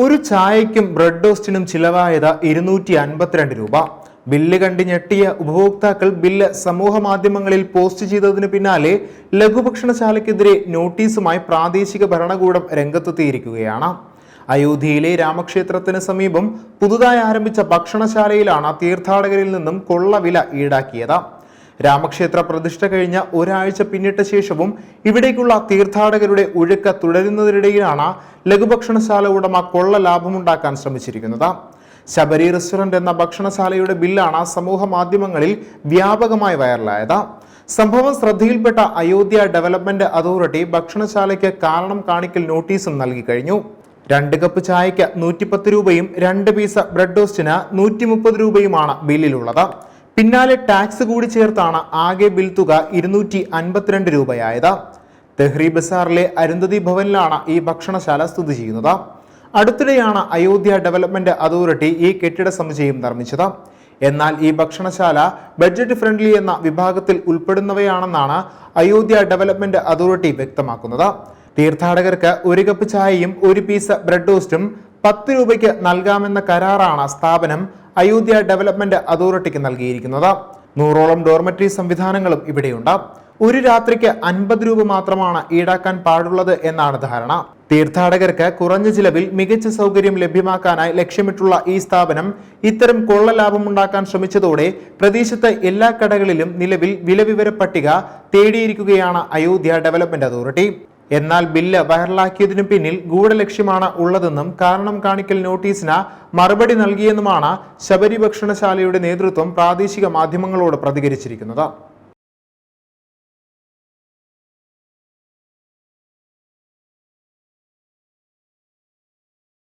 ഒരു ചായയ്ക്കും ബ്രെഡ് ടോസ്റ്റിനും ചിലവായത് ഇരുന്നൂറ്റി അൻപത്തിരണ്ട് രൂപ. ബില്ല് കണ്ട് ഞെട്ടിയ ഉപഭോക്താക്കൾ ബില്ല് സമൂഹ മാധ്യമങ്ങളിൽ പോസ്റ്റ് ചെയ്തതിന് പിന്നാലെ ലഘുഭക്ഷണശാലയ്ക്കെതിരെ നോട്ടീസുമായി പ്രാദേശിക ഭരണകൂടം രംഗത്തെത്തിയിരിക്കുകയാണ്. അയോധ്യയിലെ രാമക്ഷേത്രത്തിന് സമീപം പുതുതായി ആരംഭിച്ച ഭക്ഷണശാലയിലാണ് തീർത്ഥാടകരിൽ നിന്നും കൊള്ളവില ഈടാക്കിയത്. രാമക്ഷേത്ര പ്രതിഷ്ഠ കഴിഞ്ഞ ഒരാഴ്ച പിന്നിട്ട ശേഷവും ഇവിടേക്കുള്ള തീർത്ഥാടകരുടെ ഒഴുക്ക് തുടരുന്നതിനിടയിലാണ് ലഘുഭക്ഷണശാല ഉടമ കൊള്ള ലാഭമുണ്ടാക്കാൻ ശ്രമിച്ചിരിക്കുന്നത്. ശബരി റെസ്റ്റോറന്റ് എന്ന ഭക്ഷണശാലയുടെ ബില്ലാണ് സമൂഹ മാധ്യമങ്ങളിൽ വ്യാപകമായി വൈറലായത്. സംഭവം ശ്രദ്ധയിൽപ്പെട്ട അയോധ്യ ഡെവലപ്മെന്റ് അതോറിറ്റി ഭക്ഷണശാലയ്ക്ക് കാരണം കാണിക്കൽ നോട്ടീസും നൽകി കഴിഞ്ഞു. രണ്ട് കപ്പ് ചായയ്ക്ക് നൂറ്റിപ്പത്ത് രൂപയും രണ്ട് പീസ് ബ്രെഡ് ടോസ്റ്റിന് നൂറ്റി മുപ്പത് രൂപയുമാണ് ബില്ലിലുള്ളത്. പിന്നാലെ ടാക്സ് കൂടി ചേർത്താണ് ആകെ ബിൽ തുക ഇരുന്നൂറ്റി അൻപത്തിരണ്ട് രൂപയായത്. തെഹ്രി ബസാറിലെ അരുന്ധതി ഭവനിലാണ് ഈ ഭക്ഷണശാല സ്ഥിതി ചെയ്യുന്നത്. അടുത്തിടെയാണ് അയോധ്യ ഡെവലപ്മെന്റ് അതോറിറ്റി ഈ കെട്ടിട സമുച്ചയം നിർമ്മിച്ചത്. എന്നാൽ ഈ ഭക്ഷണശാല ബഡ്ജറ്റ് ഫ്രണ്ട്ലി എന്ന വിഭാഗത്തിൽ ഉൾപ്പെടുന്നവയാണെന്നാണ് അയോധ്യ ഡെവലപ്മെന്റ് അതോറിറ്റി വ്യക്തമാക്കുന്നത്. തീർത്ഥാടകർക്ക് ഒരു കപ്പ് ചായയും ഒരു പീസ് ബ്രെഡ് ടോസ്റ്റും പത്ത് രൂപയ്ക്ക് നൽകാമെന്ന കരാറാണ് സ്ഥാപനം അയോധ്യ ഡെവലപ്മെന്റ് അതോറിറ്റിക്ക് നൽകിയിരിക്കുന്നത്. നൂറോളം ഡോർമെറ്ററി സംവിധാനങ്ങളും ഇവിടെയുണ്ട്. ഒരു രാത്രിക്ക് അൻപത് രൂപ മാത്രമാണ് ഈടാക്കാൻ പാടുള്ളത് എന്നാണ് ധാരണ. തീർത്ഥാടകർക്ക് കുറഞ്ഞ ചിലവിൽ മികച്ച സൗകര്യം ലഭ്യമാക്കാനായി ലക്ഷ്യമിട്ടുള്ള ഈ സ്ഥാപനം ഇത്തരം കൊള്ള ലാഭമുണ്ടാക്കാൻ ശ്രമിച്ചതോടെ പ്രദേശത്തെ എല്ലാ കടകളിലും നിലവിൽ വിലവിവര പട്ടിക തേടിയിരിക്കുകയാണ് അയോധ്യ ഡെവലപ്മെന്റ് അതോറിറ്റി എന്നാൽ ബില്ല് വൈറലാക്കിയതിനു പിന്നിൽ ഗൂഢലക്ഷ്യമാണ് ഉള്ളതെന്നും കാരണം കാണിക്കൽ നോട്ടീസിന് മറുപടി നൽകിയെന്നുമാണ് ശബരി ഭക്ഷണശാലയുടെ നേതൃത്വം പ്രാദേശിക മാധ്യമങ്ങളോട് പ്രതികരിച്ചിരിക്കുന്നത്.